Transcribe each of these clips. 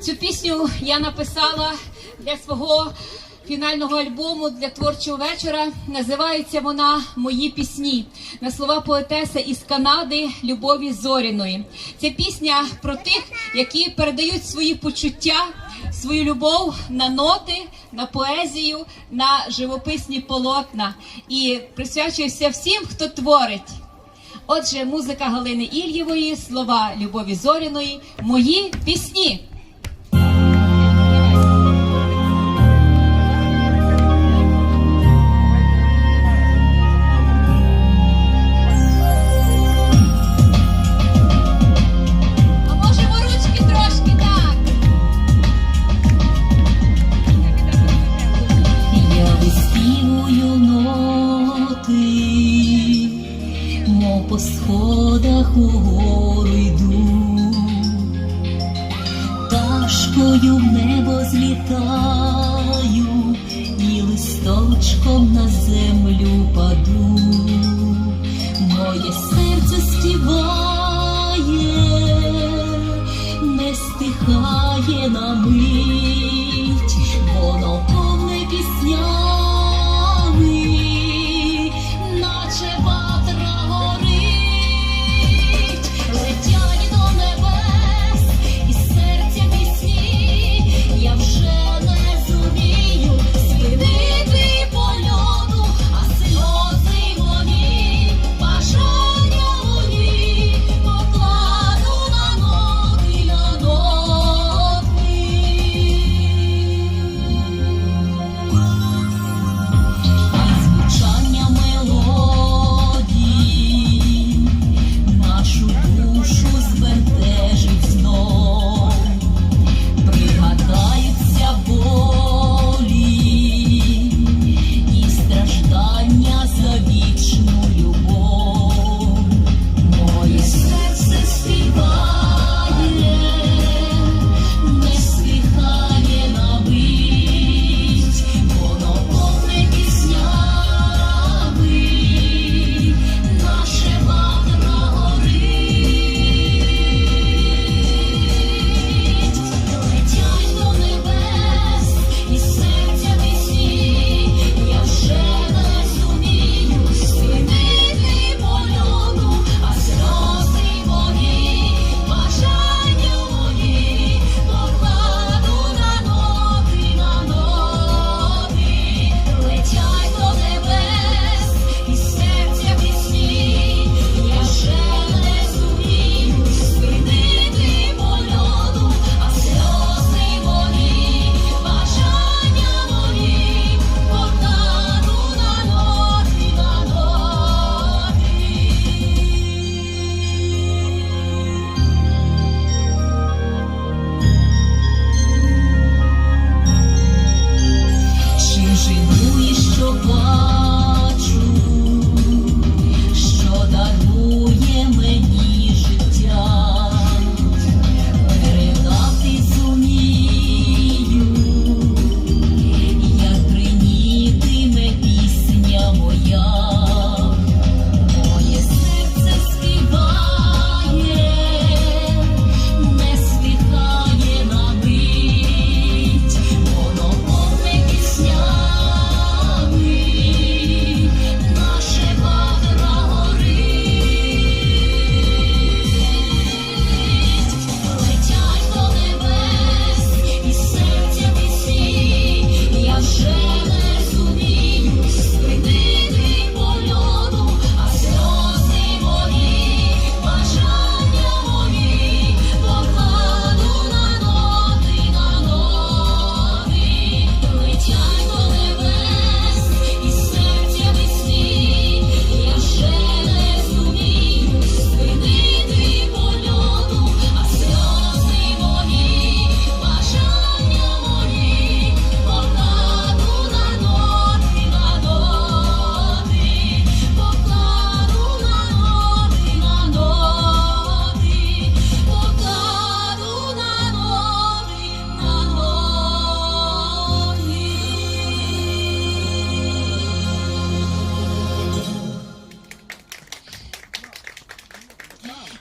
Цю пісню я написала для свого фінального альбому для творчого вечора. Називається вона Мої пісні на слова поетеси із Канади Любові Зоріної. Це пісня про тих, які передають свої почуття, свою любов на ноти, на поезію, на живописні полотна і присвячується всім, хто творить. Отже, музика Галини Ільєвої, слова Любові Зоріної, мої пісні. По сходах угору йду, пташкою в небо злітаю, і листочком на землю паду, моє серце співає, не стихає на мить, воно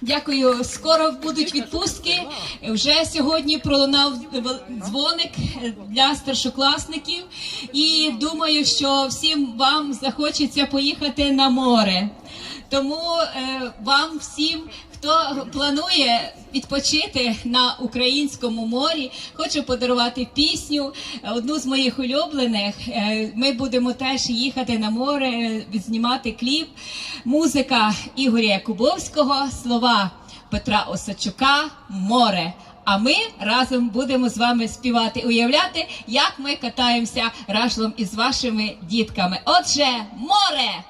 Дякую. Скоро будуть відпустки. Вже сьогодні пролунав дзвоник для старшокласників, і думаю, що всім вам захочеться поїхати на море. Тому е, вам всім, хто планує відпочити на українському морі, хочу подарувати пісню. Одну з моїх улюблених. Е, Ми будемо теж їхати на море, е, відзнімати кліп. Музика Ігоря Якубовського, слова Петра Осадчука, море. А ми разом будемо з вами співати, уявляти, як ми катаємося разом із вашими дітками. Отже, море!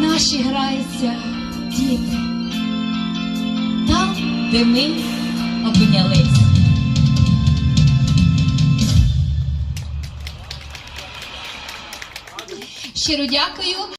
Наші граються діти, там, де ми опинялись. Щиро дякую.